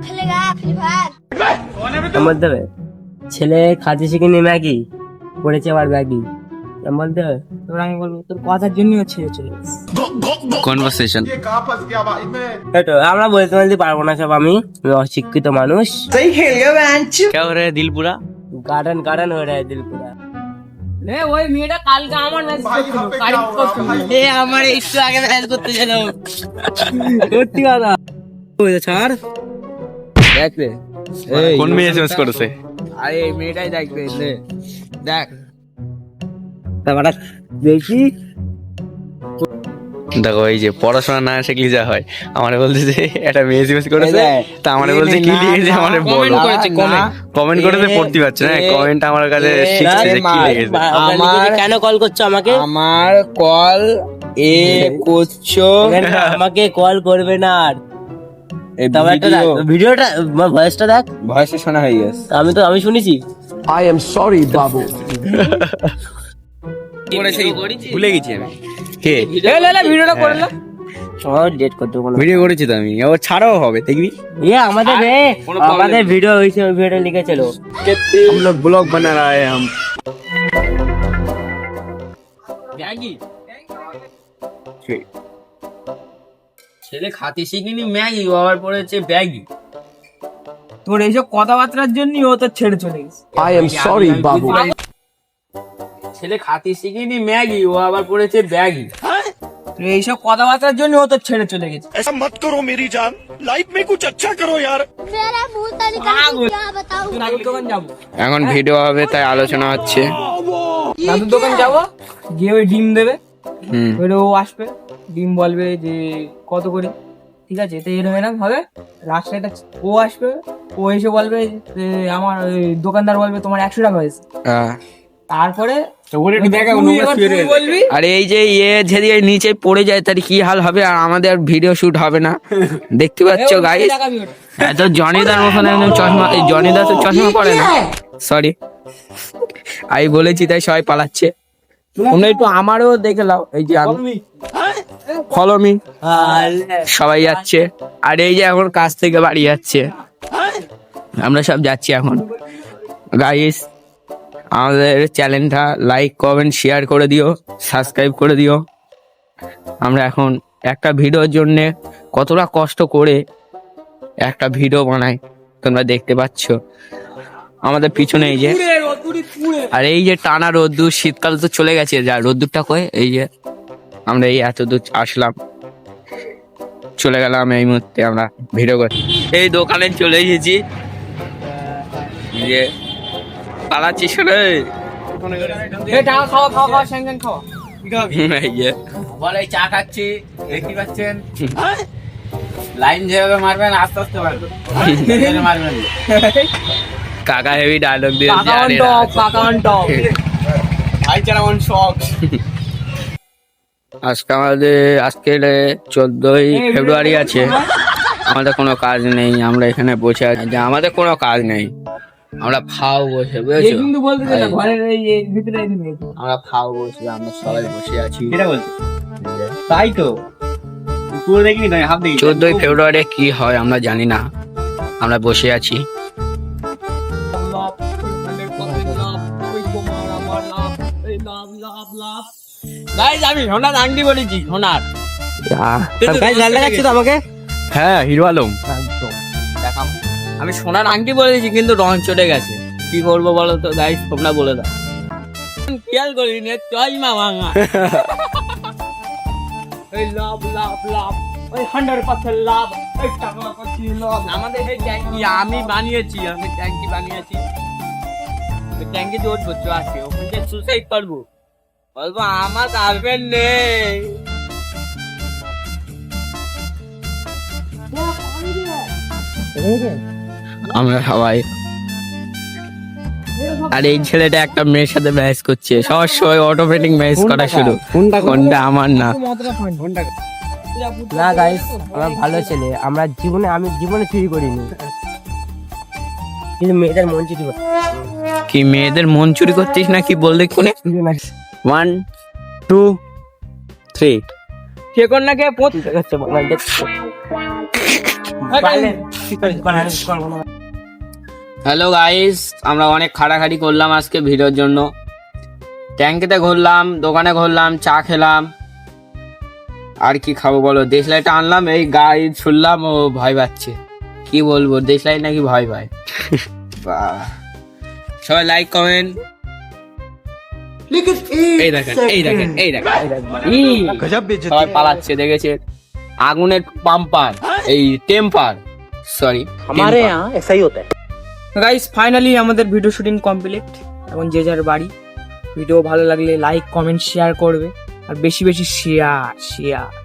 खेलेगा free fire বলতে হবে ছেলে খাতে শিখিনি ম্যাগি পড়েছে আবার ব্যাগি বলতে হবে তোর আমি বলবো তোর কথার জন্যই ও ছেড়ে চলে গেছে কনভারসেশন এই তো আমরা বলতে বলতে পারবো না সব আমি আমি অশিক্ষিত মানুষ क्या हो रहा है दिल पूरा গার্ডেন গার্ডেন হয়ে রয়ে দিল পুরা ওই মেয়েটা কালকে আমার মেসেজ করছিল আমার একটু আগে মেসেজ করতে ছিল সত্যি কথা। ওই ছাড় দেখ রে কোন মেয়ে এসএমএস করেছে? আরে এই মেয়েটাই দেখবে রে দেখ। তারপরে দেখি। দেখো এই যে পড়াশোনা না শিখলে যা হয়। আমারে বলছে যে একটা মেয়ে এসএমএস করেছে তা আমারে বলছে কি লিখেছে আমারে বলো? কমেন্ট করেছে পড়তে পারছে না কমেন্ট আমার কাছে শিখছে যে কি লিখেছে। আমার কেন কল করছ আমাকে? আমার কল এ করছ। আমাকে কল করবে না আর। ভিডিওটা ভয়েসটা দেখ। ভয়েসে শোনা হয়ে গেছে। আমি তো আমি শুনেছি। ভুলে গেছি আমি। কে লে লে লে ভিডিওটা করে লে আমার ডেট করতে কোনো ভিডিও করেছি তো আমি ও ছাড়াও হবে দেখবি ये আমাদের রে আমাদের ভিডিও হইছে ওই ভিডিও লিখেছিল हम लोग ब्लॉग बना रहे हैं हम ছেলে খাতে শিখিনি ম্যাগি আবার পড়েছে ব্যাগি তোর এইসব কথাবার্তার জন্যই ও তো ছেড়ে চলে গেছে ছেলে খাতে শিখিনি ম্যাগি ও আবার পড়েছে ব্যাগি তোর এইসব কথাবার্তার জন্য ও তো ছেড়ে চলে গেছে मेरा मुंह तरीका क्या बताऊं তুই দাদুর দোকান যাবো এখন ভিডিও হবে তাই আলোচনা হচ্ছে দাদুর দোকান যাবো গিয়ে ওই ডিম দেবে হুম এবারে ও আসবে ডিম বলবে যে কত করে ঠিক আছে তো এরকম এরকম হবে লাস্টে একটা ও আসবে ও এসে বলবে যে আমার ওই দোকানদার বলবে তোমার একশো টাকা হয়েছে আহ, তারপরে আর এই যে ইয়ে যদি নিচে পড়ে যায় তাহলে কি হাল হবে? আর আমাদের ভিডিও শুট হবে না। দেখতে পাচ্ছ গাইস এত জনিদার মতন একদম চশমা এই জনিদা তো চশমা পরে না। সরি আমি বলেছি তাই সবাই পালাচ্ছে। তোমরা একটু আমারও দেখে নাও। এই যে আমি ফলো মি সবাই যাচ্ছে। আর এই যে এখন কাজ থেকে বাড়ি যাচ্ছে। আমরা সব যাচ্ছি এখন। গাইস আমাদের চ্যানেলটা লাইক কমেন্ট শেয়ার করে দিও সাবস্ক্রাইব করে দিও। আমরা এখন একটা ভিডিওর জন্য কতটা কষ্ট করে একটা ভিডিও বানাই, তোমরা দেখতে পাচ্ছ। আমাদের পিছনে এই যে, আর এই যে টানা রোদ্দুর, শীতকাল তো চলে গেছে, যা রোদ্দুরটা কয়ে এই যে আমরা এই এত দূর আসলাম, চলে গেলাম এই মুহূর্তে আমরা ভিডিও করতে। এই দোকানে চলে এসেছি। যে পালাচ্ছিস রে। এ টাকা খাওয়া খাওয়া খাওয়া স্যাংশন খাওয়া এই বলে চা খাচ্ছি দেখতে পাচ্ছেন? লাইন যেভাবে মারবেন আস্তে আস্তে মারবেন। মারবেন। কাকা হেভি ডায়লগ দিয়ে কাকা অন টপ কাকা অন টপ আজকে আমাদের আজকে চোদ্দই ফেব্রুয়ারি আছে। আমাদের কোনো কাজ নেই আমরা এখানে বসে আছি। যে আমাদের কোনো কাজ নেই। আমরা ফাও বসে এই বুঝেছ কিন্তু বলতে না, ঘরের এই ভিতরে এই আমরা ফাও বসে আমরা সবাই বসে আছি। এটা বলছি? তাই তো। পুরো দেখিনি তাই হাফ দেখি চোদ্দই ফেব্রুয়ারি কি হয় আমরা জানি না। আমরা বসে আছি। গাইজ আমি সোনার আংটি বলেছি সোনার। আমাকে? হ্যাঁ হিরো আলম। আমি সোনার আংটি বলে দিয়েছি কিন্তু রং চলে গেছে। কি করব বলো তো? গাইস তোমরা বলে দাও। খেয়াল করি নে চশমা ভাঙা। এই লাভ লাভ লাভ ওই হান্ড্রেড পার্সেন্ট লাভ ওই টাকা পাচ্ছি লাভ। আমাদের এই ট্যাঙ্কি আমি বানিয়েছি আমি ট্যাঙ্কি বানিয়েছি। ট্যাঙ্কি জোর করছ আজকে ওখান থেকে সুসাইড করব। বলব আমার গার্লফ্রেন্ড নেই। আমরা সবাই। আর এই ছেলেটা একটা মেয়ের সাথে ম্যাচ করছে। সবার সময় অটোমেটিক ম্যাচ করা শুরু। কোনটা আমার না। না গাইস আমরা ভালো ছেলে। আমরা জীবনে আমি জীবনে চুরি করিনি। কিন্তু মেয়েদের মন চুরি কি মেয়েদের মন চুরি করছিস না কি বল দেখুন ওয়ান টু থ্রি কে কোন না কে? হ্যালো গাইস আমরা অনেক খাটাখাটি করলাম আজকে ভিডিওর জন্য ট্যাঙ্কিতে ঘুরলাম দোকানে ঘুরলাম চা খেলাম আর কি খাবো বলো দেশলাইটা আনলাম এই গাড়ি ছুড়লাম ও ভয় পাচ্ছে কি বলবো দেশলাই নাকি ভয় পায় বাহ। সবাই লাইক কমেন্ট এই দেখেন এই দেখেন এই দেখেন এই দেখেন। ই, সবাই পালাচ্ছে দেখেছে আগুনের পাম্পার এই টেম্পার সরি हमारे यहाँ গাইস ফাইনালি আমাদের ভিডিও শুটিং কমপ্লিট এখন যে যার বাড়ি। ভিডিও ভালো লাগলে লাইক কমেন্ট শেয়ার করবে। আর বেশি বেশি শেয়ার শেয়ার